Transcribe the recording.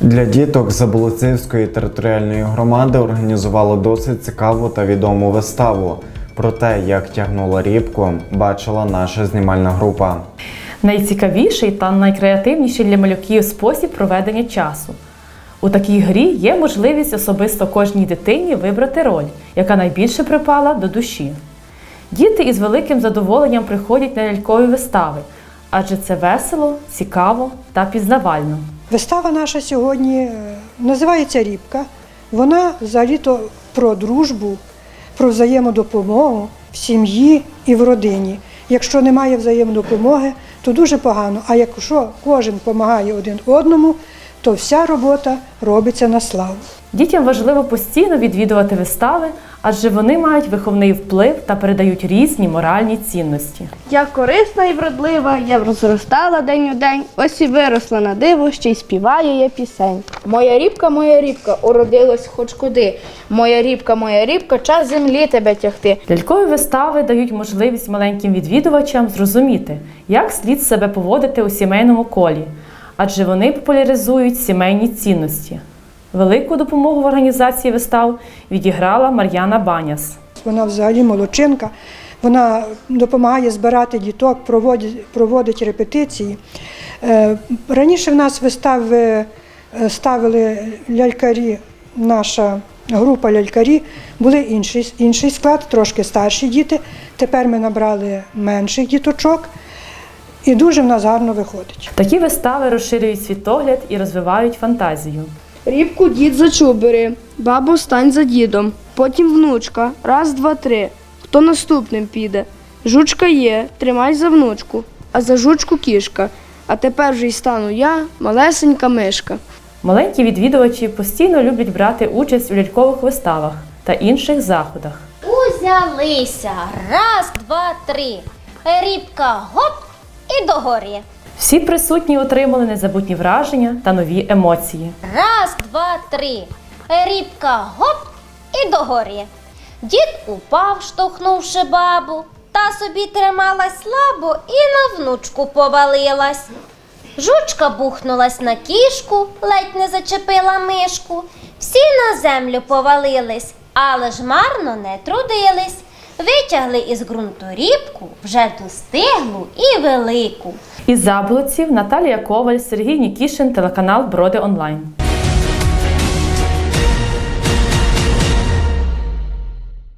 Для діток Заболоцівської територіальної громади організували досить цікаву та відому виставу. Про те, як тягнула рібку, бачила наша знімальна група. Найцікавіший та найкреативніший для малюків спосіб проведення часу. У такій грі є можливість особисто кожній дитині вибрати роль, яка найбільше припала до душі. Діти із великим задоволенням приходять на лялькові вистави, адже це весело, цікаво та пізнавально. Вистава наша сьогодні е, називається Рібка. Вона взагалі-то про дружбу, про взаємодопомогу в сім'ї і в родині. Якщо немає взаємодопомоги, то дуже погано. А якщо кожен допомагає один одному, то вся робота робиться на славу. Дітям важливо постійно відвідувати вистави, адже вони мають виховний вплив та передають різні моральні цінності. Я корисна і вродлива, я розростала день у день, ось і виросла на диво, ще й співаю я пісень. Моя рібка, моя рібка, уродилась хоч куди. Моя рібка, моя рібка, час землі тебе тягти. Лялькові вистави дають можливість маленьким відвідувачам зрозуміти, як слід себе поводити у сімейному колі, адже вони популяризують сімейні цінності. Велику допомогу в організації вистав відіграла Мар'яна Баняс. Вона взагалі молодчинка. Вона допомагає збирати діток, проводить, проводить репетиції. Е, Раніше в нас вистави е, ставили лялькарі, наша група лялькарі, були інший, інший склад, трошки старші діти. Тепер ми набрали менших діточок і дуже в нас гарно виходить. Такі вистави розширюють світогляд і розвивають фантазію. Рібку дід за чубери, бабу стань за дідом, потім внучка, раз, два, три. Хто наступним піде? Жучка є, тримай за внучку, а за жучку кішка. А тепер вже й стану я, малесенька мишка. Маленькі відвідувачі постійно люблять брати участь у лялькових виставах та інших заходах. Узялися. Раз, два, три. Рібка гоп і догорі. Всі присутні отримали незабутні враження та нові емоції. Раз, два, три. Рібка гоп і догорі. Дід упав, штовхнувши бабу, та собі трималась слабо і на внучку повалилась. Жучка бухнулась на кішку, ледь не зачепила мишку. Всі на землю повалились, але ж марно не трудились. Витягли із ґрунту рібку вже достиглу і велику. Із Заблоців Наталія Коваль, Сергій Нікішин, телеканал Броди Онлайн.